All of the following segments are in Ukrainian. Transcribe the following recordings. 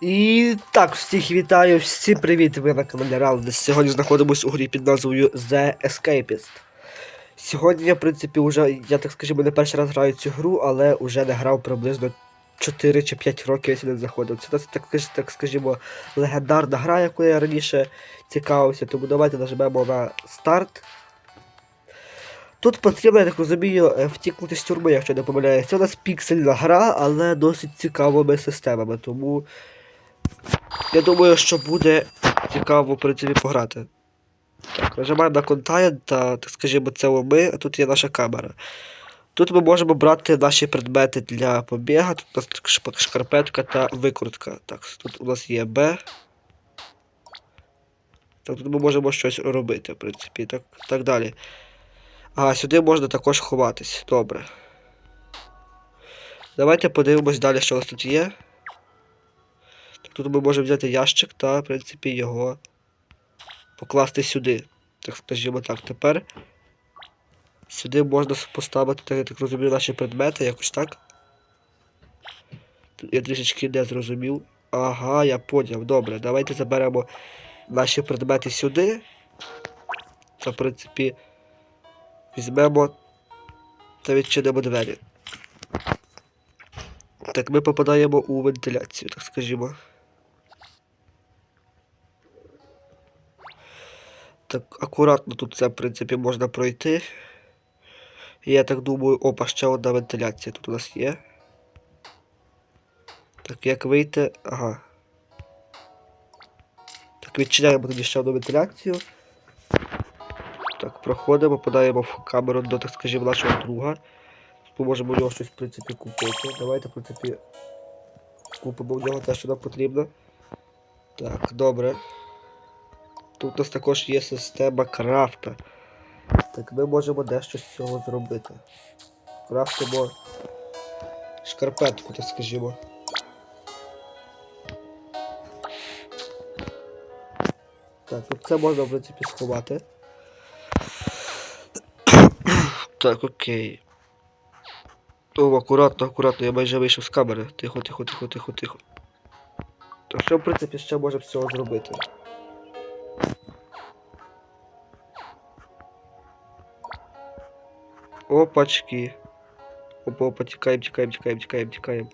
І так, всіх вітаю, всім привіт, ви на каналі Раунд. Сьогодні знаходимось у грі під назвою The Escapist. Сьогодні я, в принципі, вже, я так скажімо, не перший раз граю цю гру, але вже не грав приблизно 4 чи 5 років, я сюди заходив. Це так, так скажімо, легендарна гра, яку я раніше цікавився, тому давайте нажмемо на старт. Тут потрібно, я так розумію, е, втікнути з тюрми, якщо не помиляюся. Це у нас піксельна гра, але досить цікавими системами, тому я думаю, що буде цікаво в принципі пограти. Так, нажимаємо на контент, та, так скажімо, це ми, а тут є наша камера. Тут ми можемо брати наші предмети для побіга, тут у нас шкарпетка та викрутка. Так, тут у нас є Б. Так, тут ми можемо щось робити, в принципі, так, так далі. А, сюди можна також ховатись. Добре. Давайте подивимось далі, що у нас тут є. Тут ми можемо взяти ящик та, в принципі, його покласти сюди. Так скажімо так, тепер сюди можна поставити, так, я так розумію, наші предмети, якось так. Я трішечки не зрозумів. Ага, я поняв. Добре, давайте заберемо наші предмети сюди. Та, в принципі, візьмемо та відчинимо двері. Так, ми попадаємо у вентиляцію, так скажімо. Так, акуратно тут це, в принципі, можна пройти. Я так думаю, опа, ще одна вентиляція тут у нас є. Так, як вийти? Ага. Так, відчиняємо тоді ще одну вентиляцію. Так, проходимо, подаємо в камеру до, так скажімо, нашого друга. Ми можемо у нього щось, в принципі, купити. Давайте, в принципі, купимо в нього те, що нам потрібно. Так, добре. Тут у нас також є система крафта. Так ми можемо дещо з цього зробити. Крафтимо шкарпетку, так скажімо. Так, ну це можна, в принципі, сховати. Так, окей. О, акуратно, акуратно, я майже вийшов з камери. Тихо, тихо, тихо, тихо, тихо. Так що, в принципі, ще можемо з цього зробити? Опачки. Опа, опа, тікаємо, тікаємо, тікаємо, тікаємо, тікаємо.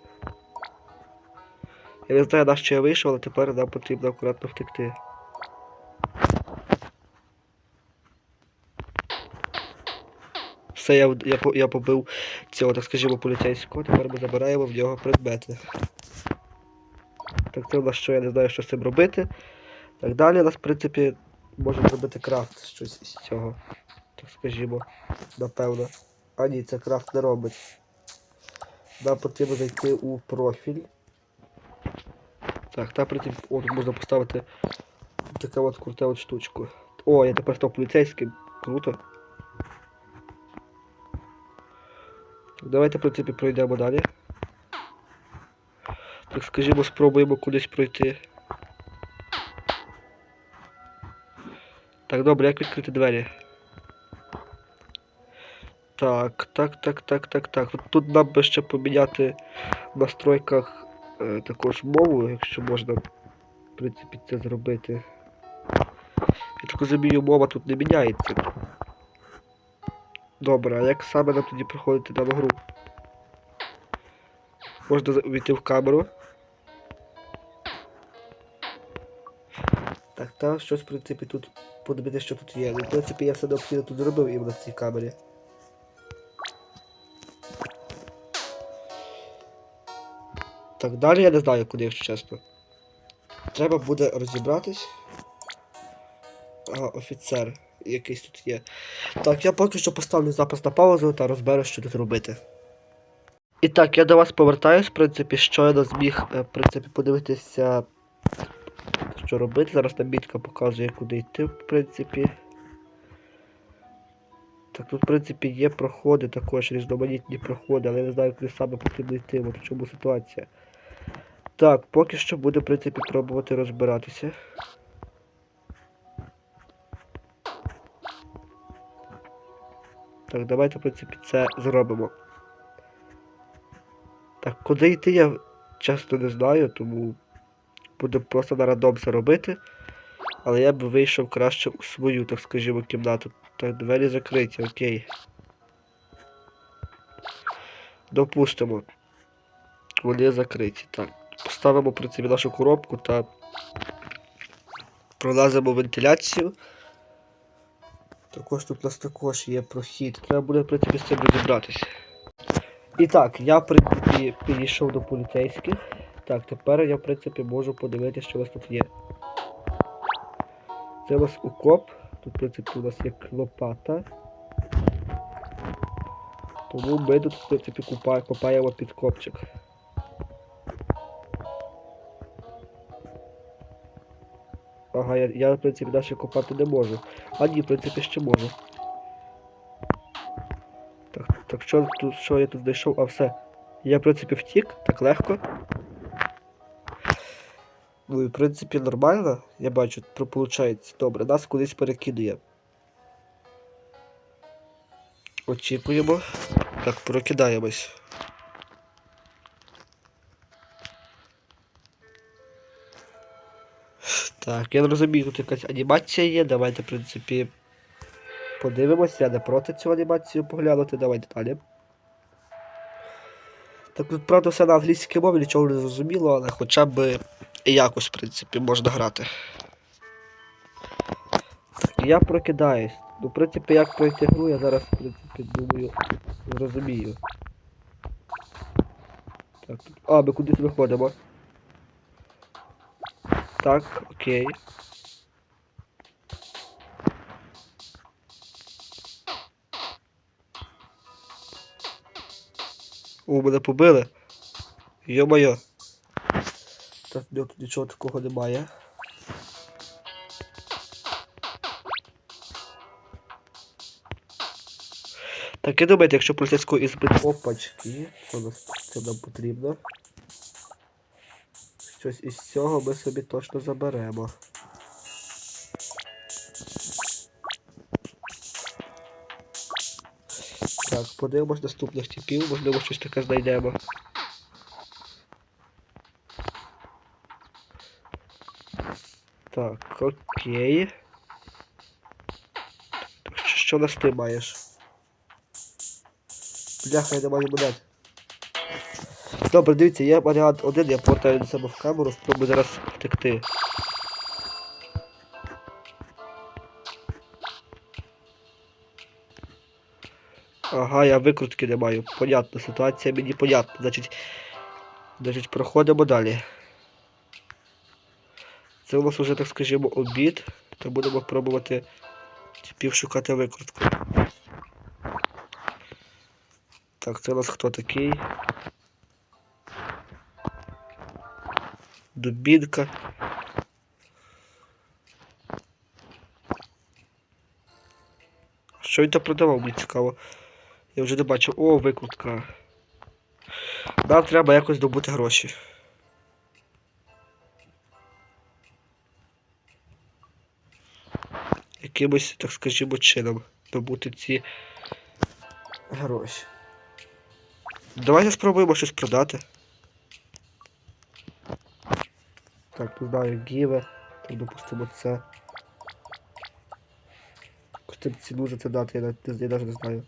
Я не знаю, на що я вийшов, але тепер нам потрібно акуратно втекти. Все, я, я, я побив цього, так скажімо, поліцейського, тепер ми забираємо в нього предмети. Так це у нас що, я не знаю, що з цим робити. Так далі у нас, в принципі, можемо зробити крафт щось із цього. Так скажімо, напевно. А ні, це крафт не робить. Нам потрібно зайти у профіль. Так, там, в принципі, о, тут можна поставити таку от круту от штучку. О, я тепер став поліцейським. Круто. Давайте, в принципі, пройдемо далі. Так скажімо, спробуємо кудись пройти. Так, добре, як відкрити двері? Так, так, так, так, так, так. Тут, нам би ще поміняти в настройках е, також мову, якщо можна, в принципі, це зробити. Я так розумію, мова тут не міняється. Добре, а як саме нам тоді проходити дану гру? Можна увійти в камеру. Так, та щось, в принципі, тут подивитися, що тут є. Ну, в принципі, я все необхідно тут зробив іменно в цій камері. Так, далі я не знаю, куди, якщо чесно. Треба буде розібратись. Ага, офіцер якийсь тут є. Так, я поки що поставлю запис на паузу та розберу, що тут робити. І так, я до вас повертаюсь, в принципі, щойно зміг, е, в принципі, подивитися, що робити. Зараз там мітка показує, куди йти, в принципі. Так, тут, в принципі, є проходи також, різноманітні проходи, але я не знаю, куди саме потрібно йти, от в чому ситуація. Так, поки що буде, в принципі, пробувати розбиратися. Так, давайте, в принципі, це зробимо. Так, куди йти я чесно не знаю, тому буду просто на рандом це робити. Але я б вийшов краще у свою, так скажімо, кімнату. Так, двері закриті, окей. Допустимо. Вони закриті. Так. Поставимо, в принципі, нашу коробку та пролазимо вентиляцію. Також тут у нас також є прохід. Треба буде, в принципі, з цим розібратися. І так, я, в принципі, підійшов до поліцейських. Так, тепер я, в принципі, можу подивитися, що у нас тут є. Це у нас укоп. Тут, в принципі, у нас є лопата. Тому ми тут, в принципі, купа- копаємо Ага, я, я, в принципі, далі копати не можу. А ні, в принципі, ще можу. Так, так що тут, що я тут знайшов? А все. Я, в принципі, втік, так легко. Ну і в принципі нормально, я бачу, получається. Добре, нас кудись перекидує. Очікуємо. Так, прокидаємось. Так, я не розумію, тут якась анімація є. Давайте, в принципі, подивимося. Я не проти цю анімацію поглянути. Давайте далі. Так тут, правда, все на англійській мові, нічого не зрозуміло, але хоча б якось, в принципі, можна грати. Так, я прокидаюсь. Ну, в принципі, як пройти гру, я зараз, в принципі, думаю, зрозумію. Так. А, ми кудись виходимо. Так, окей. О, мене побили. Йо-моє. Так, тут нічого такого немає. Так, і думаєте, якщо поліцейського ізбит опачки, нас це нам потрібно. Щось із цього ми собі точно заберемо. Так, подивимось наступних типів, можливо, щось таке знайдемо. Так, окей. Так, що, нас ти маєш? Бляха, я не маю монет. Добре, дивіться, є варіант один, я повертаю до себе в камеру, спробую зараз втекти. Ага, я викрутки не маю. Понятно, ситуація мені понятна. Значить, значить проходимо далі. Це у нас вже, так скажімо, обід. То будемо пробувати типів шукати викрутку. Так, це у нас хто такий? Дубінка. Що він там продавав, мені цікаво. Я вже не бачив. О, викрутка. Нам треба якось добути гроші. Якимось, так скажімо, чином добути ці гроші. Давайте спробуємо щось продати. Так, не знаю, гіве. Так, допустимо, це. Хоча ціну за це дати, я навіть, я навіть не знаю.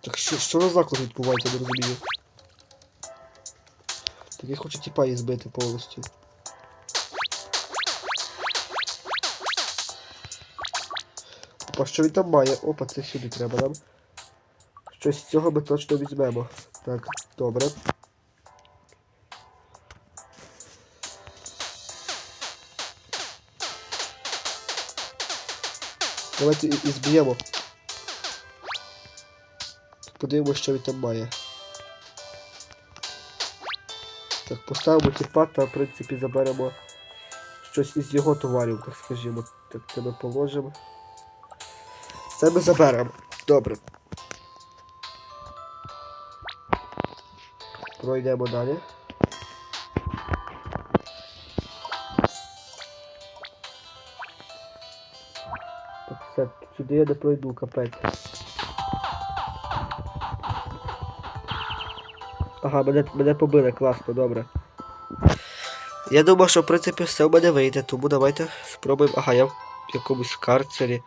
Так що, що на заклад відбувається, не розумію. Так я хочу тіпа її збити повністю. Опа, що він там має? Опа, це сюди треба нам. Щось з цього ми точно візьмемо. Так, добре. Давайте і, і зб'ємо. Подивимося, що він там має. Так, поставимо тіпа та, в принципі, заберемо щось із його товарів, так скажімо. Так, ми положимо. Це ми заберемо. Добре. Пройдемо далі. Так, Сюди я не пройду, капець. Ага, мене, мене побили, класно, добре. Я думав, що в принципі все в мене вийде, тому давайте спробуємо. Ага, я в якомусь карцері.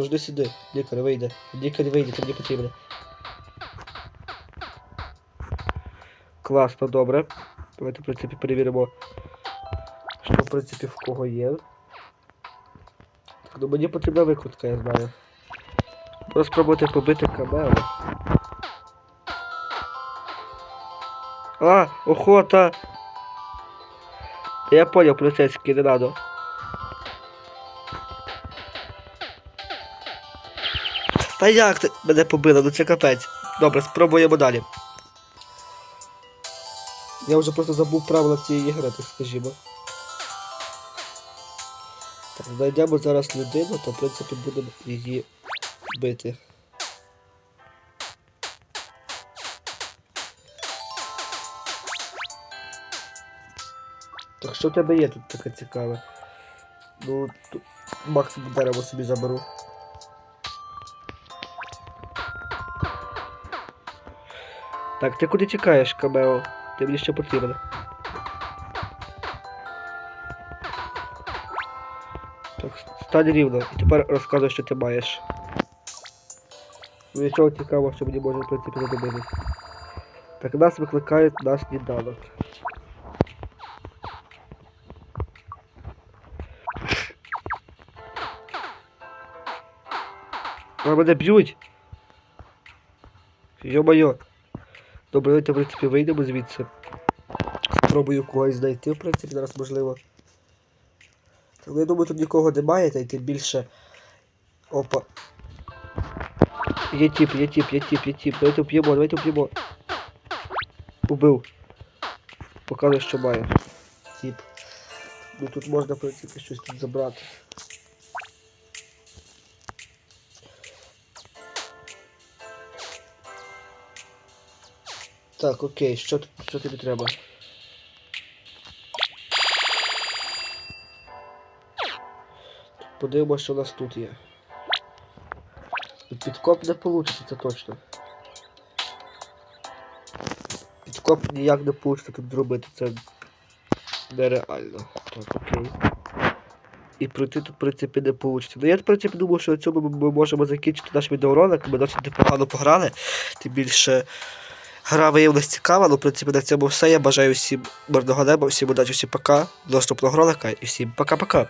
Дожди сюди, лікар вийде. Лікар вийде, мені потрібно. Класно, добре. Давайте, в принципі, перевіримо, що в принципі в кого є. Так, ну мені потрібна викрутка, я знаю. Просто спробувати побити камеру. А, охота! Я понял, поліцейський, не надо. Та як ти мене побили, ну це капець. Добре, спробуємо далі. Я вже просто забув правила цієї гри, так скажімо. Так, знайдемо зараз людину, то в принципі будемо її бити. Так що в тебе є тут таке цікаве? Ну, тут максимум дерево собі заберу. Так, ти куди тікаєш, Камео? Ти мені ще потрібен. Так, стань рівно. І тепер розказуй, що ти маєш. Нічого цікавого, що мені може, в принципі, задобити. Так, нас викликають на сніданок. А мене б'ють. Йо-моє. Добре, давайте, в принципі, вийдемо звідси. Спробую когось знайти, в принципі, зараз можливо. Так, я думаю, тут нікого немає, та й тим більше. Опа. Є тип, є тип, є тип, є тип. Давайте вп'ємо, давайте вп'ємо. Убив. Показує, що має. Тип. Ну тут можна, в принципі, щось тут забрати. Так, окей, що, що тобі треба? Подивимося, що у нас тут є. Підкоп не вийде, це точно. Підкоп ніяк не вийде тут зробити, це нереально. Так, окей. І пройти тут, в принципі, не вийде. Ну я, в принципі, думаю, що на цьому ми можемо закінчити наш відеоролик. Ми досить непогано пограли. Тим більше гра виявилась цікава, але в принципі, на цьому все. Я бажаю всім мирного неба, всім удачі, всім пока. До наступного ролика і всім пока-пока.